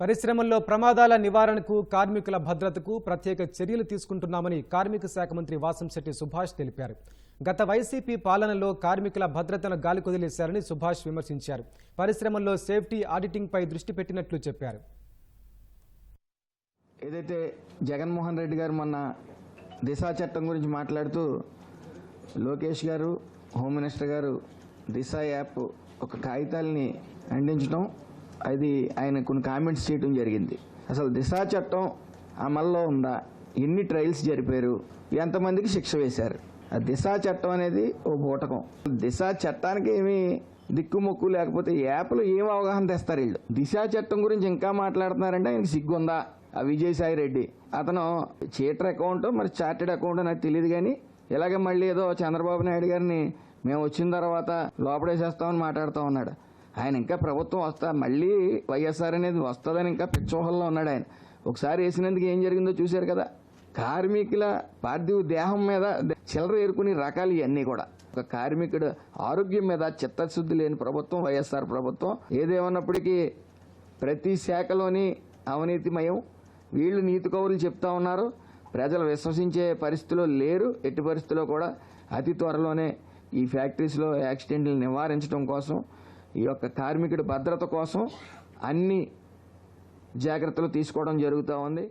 పరిశ్రమల్లో ప్రమాదాల నివారణకు కార్మికుల భద్రతకు ప్రత్యేక చర్యలు తీసుకుంటున్నామని కార్మిక శాఖ మంత్రి వాసంశెట్టి సుభాష్ తెలిపారు. గత వైసీపీ పాలనలో కార్మికుల భద్రతను గాలికొదిలేశారని సుభాష్ విమర్శించారు. పరిశ్రమల్లో సేఫ్టీ ఆడిటింగ్పై దృష్టి పెట్టినట్లు చెప్పారు. ఏదైతే జగన్మోహన్ రెడ్డి గారు మొన్న దిశా చట్టం గురించి మాట్లాడుతూ లోకేష్ గారు హోమ్ మినిస్టర్ గారు దిశ యాప్ ఒక కాగితాలని అందించడం అది ఆయన కొన్ని కామెంట్స్ చేయడం జరిగింది. అసలు దిశా చట్టం అమల్లో ఉందా? ఎన్ని ట్రయల్స్ జరిపారు? ఎంతమందికి శిక్ష వేశారు? ఆ దిశా చట్టం అనేది ఓ బూటకం. దిశా చట్టానికి ఏమి దిక్కుమొక్కు లేకపోతే యాప్లు ఏం అవగాహన తెస్తారు వీళ్ళు? దిశా చట్టం గురించి ఇంకా మాట్లాడుతున్నారంటే ఆయనకి సిగ్గుందా? ఆ విజయసాయి రెడ్డి. అతను చీటర్ అకౌంట్ మరి చార్టెడ్ అకౌంట్ నాకు తెలియదు కానీ ఇలాగే మళ్ళీ ఏదో చంద్రబాబు నాయుడు గారిని మేము వచ్చిన తర్వాత లోపడేసేస్తామని మాట్లాడుతూ ఉన్నాడు. ఆయన ఇంకా ప్రభుత్వం వస్తా మళ్ళీ వైఎస్ఆర్ అనేది వస్తుందని ఇంకా పిచ్చోహల్లో ఉన్నాడు ఆయన. ఒకసారి వేసినందుకు ఏం జరిగిందో చూశారు కదా? కార్మికుల పార్థివ దేహం మీద చిల్లర ఏరుకునే రకాలు ఇవన్నీ కూడా. ఒక కార్మికుడు ఆరోగ్యం మీద చిత్తశుద్ధి లేని ప్రభుత్వం వైఎస్ఆర్ ప్రభుత్వం ఏదేమన్నప్పటికీ ప్రతి శాఖలోని అవినీతిమయం. వీళ్ళు నీతి కౌరులు చెప్తా ఉన్నారు. ప్రజలు విశ్వసించే పరిస్థితిలో లేరు. ఎట్టి పరిస్థితిలో కూడా అతి త్వరలోనే ఈ ఫ్యాక్టరీస్లో యాక్సిడెంట్లు నివారించడం కోసం ఈ యొక్క కార్మికుడి భద్రత కోసం అన్ని జాగ్రత్తలు తీసుకోవడం జరుగుతూ ఉంది.